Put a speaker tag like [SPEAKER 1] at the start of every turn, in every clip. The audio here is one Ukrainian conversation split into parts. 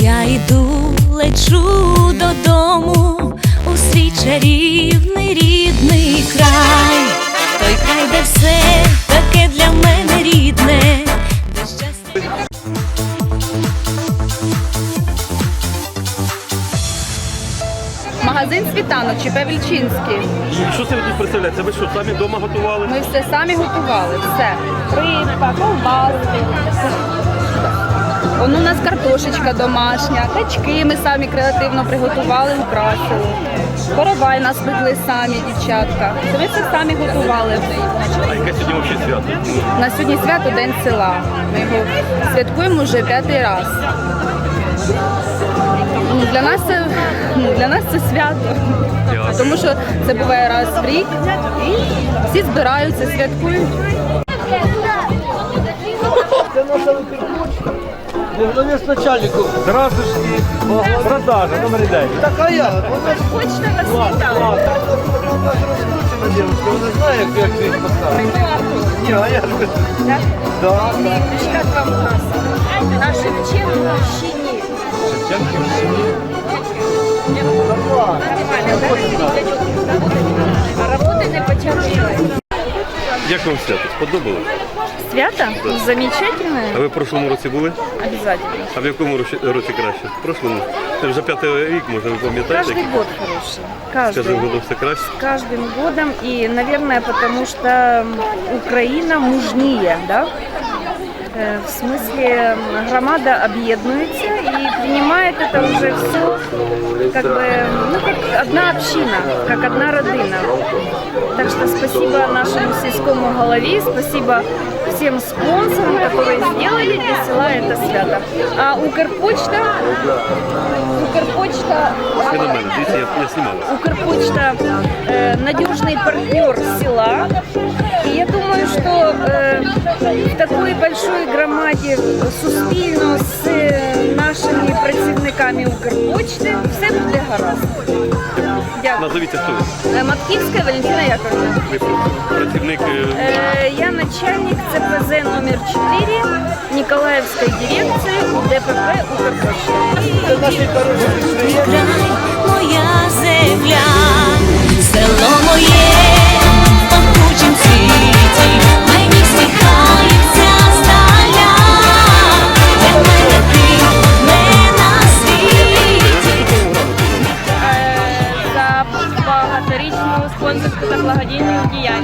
[SPEAKER 1] я йду, лечу додому у свій чарівний рідний край, той край, де все таке для мене рідне, де щастя.
[SPEAKER 2] Магазин світанок ЧП Вільчинський.
[SPEAKER 3] І що це ви тут представляєте? Ви що, самі вдома готували?
[SPEAKER 2] Ми все самі готували. Все. Рибка, ковбаски. Вон у нас картошечка домашня, качки ми самі креативно приготували, украсили. Коровай нас пекли самі, дівчатка. Це ми все самі готували.
[SPEAKER 3] А яке сьогодні взагалі свято?
[SPEAKER 2] На сьогодні свято День села. Ми його святкуємо вже п'ятий раз. Ну, Для нас це, ну, для нас це свято. Тому що це буває раз в рік і всі збираються, святкують.
[SPEAKER 4] Головне з начальником.
[SPEAKER 3] Здравствуйте. Продажа, номер 9.
[SPEAKER 4] Така я. Вона ж
[SPEAKER 2] Почта вас
[SPEAKER 4] розкручена дівчинка, вона знає, як як поставити. Ні, а я ж Да, да.
[SPEAKER 2] На Шевченківщині. А роботи не почали.
[SPEAKER 3] Як вам свято? Сподобалось?
[SPEAKER 2] Свято?
[SPEAKER 3] А
[SPEAKER 2] Замечательное.
[SPEAKER 3] ви в прошлому році були?
[SPEAKER 2] Обязательно.
[SPEAKER 3] А в якому році, році краще? В прошлому? Це вже п'ятий рік, може, ви пам'ятаєте?
[SPEAKER 2] Каждый год хороший.
[SPEAKER 3] З
[SPEAKER 2] Каждый.
[SPEAKER 3] кожним годом все краще?
[SPEAKER 2] каждым годом и, наверное, потому что Украина мужнее, да? Э, В смысле, громада объединяется и принимает это уже все как бы, ну, как одна община, как одна родина. Так что спасибо нашему сельскому голове, спасибо всем спонсорам, которые сделали для села это свято. А Укрпочта, Укрпочта. Укрпочта э, надежный партнер села. И я думаю, что э, в такой большой громаді суспільно з э, нашими працівниками Укрпочти все буде гаразд. Дякую.
[SPEAKER 3] Назовіться, хто ви?
[SPEAKER 2] Е, Матківська Валентина Яковлевна.
[SPEAKER 3] Ви працівник е,
[SPEAKER 2] Э, Я начальник ЦПЗ номер 4 Николаевской дирекции УДПП Укрпочты.
[SPEAKER 4] Це наші хороші підприємці.
[SPEAKER 1] край, моя земля,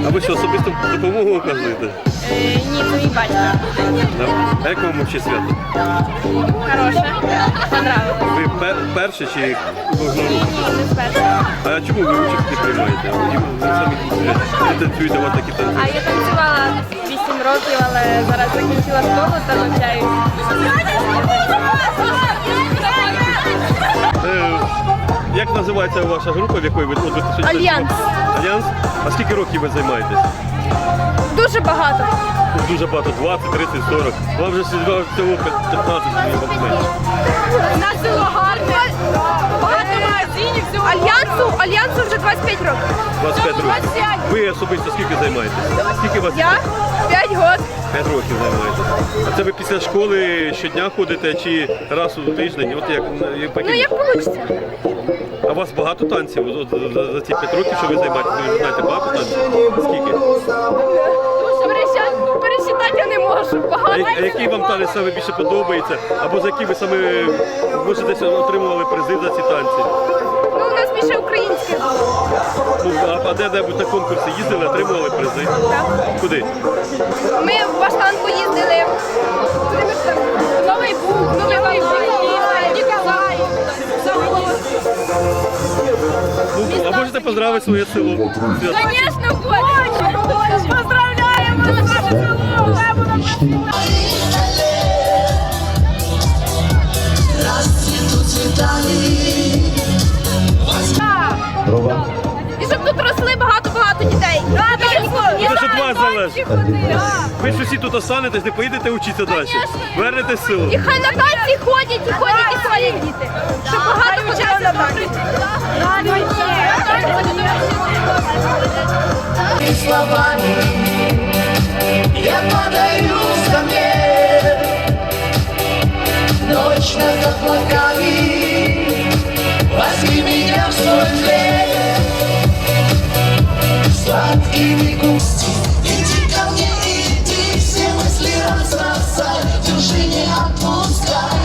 [SPEAKER 3] А ви що, особисту допомогу оказуєте?
[SPEAKER 2] Е, Ні, це мій батько.
[SPEAKER 3] Да? А як вам взагалі свято?
[SPEAKER 2] Хороше. Понравилось.
[SPEAKER 3] Ви пе- перші чи кожного року?
[SPEAKER 2] Ні, не вперше.
[SPEAKER 3] А чому ви участь не приймаєте? Ви самі е, танцюєте вас такі
[SPEAKER 2] А я танцювала 8 років, але зараз закінчила школу та навчаюсь.
[SPEAKER 3] Е, Як називається ваша група, в якої ви сьогодні-
[SPEAKER 2] Альянс.
[SPEAKER 3] Альянс? А скільки років ви займаєтесь?
[SPEAKER 2] Дуже багато.
[SPEAKER 3] Дуже багато, 20, 30, 40. Вам вже всього 15 років.
[SPEAKER 2] У нас село гарне. Багато магазинів. Альянсу, Альянсу вже 25 років.
[SPEAKER 3] 25 років. Ви особисто скільки займаєтесь? Скільки вас?
[SPEAKER 2] Я 5 років.
[SPEAKER 3] 5 років займаєтесь. А це ви після школи щодня ходите чи раз у тиждень? От як, як,
[SPEAKER 2] Ну як вийде?
[SPEAKER 3] А у вас багато танців? От, за, за ці 5 років, що ви займаєтесь, ви знаєте багато танців? Скільки?
[SPEAKER 2] Пересчитати я не можу.
[SPEAKER 3] А,
[SPEAKER 2] Багато.
[SPEAKER 3] а який вам танець саме більше подобається? Або за які ви саме може десь отримували призи за ці танці?
[SPEAKER 2] Ну, у нас більше українське.
[SPEAKER 3] Ну, а, а де-небудь на конкурси їздили, отримували призи? Куди?
[SPEAKER 2] Ми в Баштанку їздили. Куди ми ж там? Новий Буг, Новий Буг, Ніколаїв.
[SPEAKER 3] Ну, а можете поздравити своє село?
[SPEAKER 2] Звісно, хочу. Поздравляємо І щоб тут росли багато-багато дітей.
[SPEAKER 3] Це ж від вас залежить. Ви ж усі тут останетесь, не поїдете вчитися далі. Вернетесь в село.
[SPEAKER 2] І хай на танці ходять, і ходять, і ходять діти. Щоб багато на танці.
[SPEAKER 5] словами, Облаками Возьми меня в свой плен. Сладкими Иди ко мне, иди Все мысли разбросай Держи, не отпускай.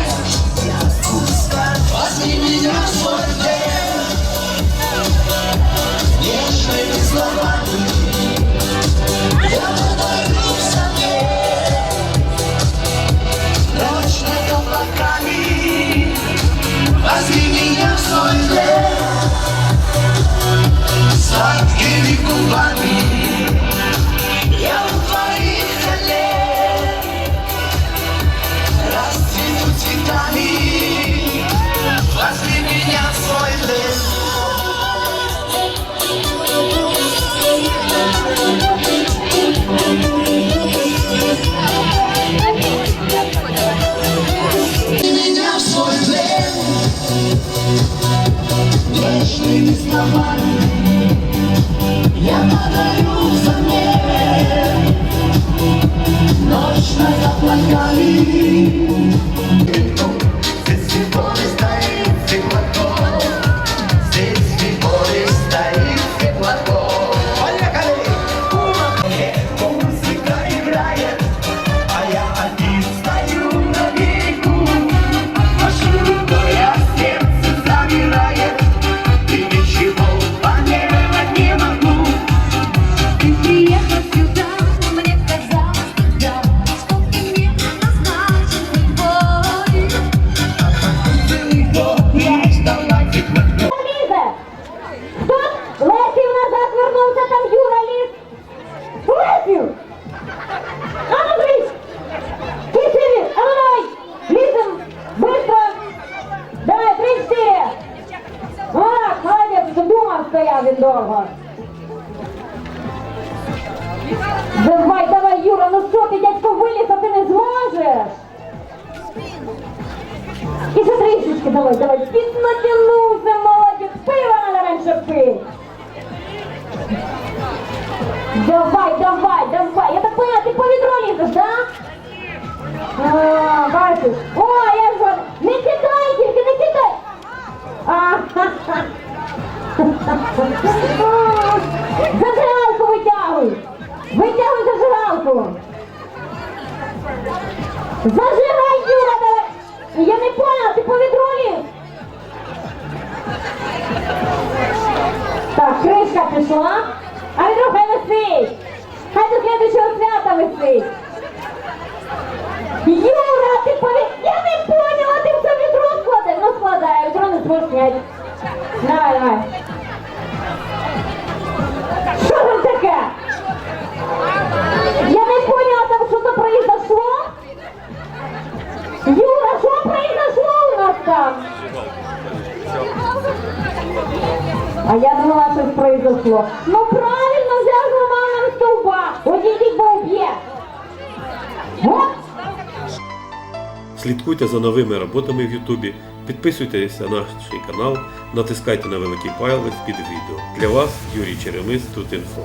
[SPEAKER 5] Не отпускай. Возьми меня в свой плен. Нежными словами. Я подарю Ночь над облаками Возьми меня в словами Я подарю взамен Ночь над облаками
[SPEAKER 6] ще давай, давай, давай. Піднатягнувся, молодець. Пива надо менше пить. Давай, давай, давай. Я так поняла, ти по відро лізеш, да? А, бачиш. О, я ж вам. Не кидай тільки, не кидай. А, ха-ха. Пішла. А відро хай висить. Хай до следующого свята висить. Юра, ти по від... Я не поняла, ти все відро складає. Ну складай, відро не зможеш зняти. Давай, давай. Щось. Ну правильно, взяв нам стовба. Одійдіть, бо уб'є.
[SPEAKER 3] Слідкуйте за новими роботами в Ютубі, підписуйтесь на наш канал, натискайте на великий палець під відео. Для вас Юрій Черемис тут інфо.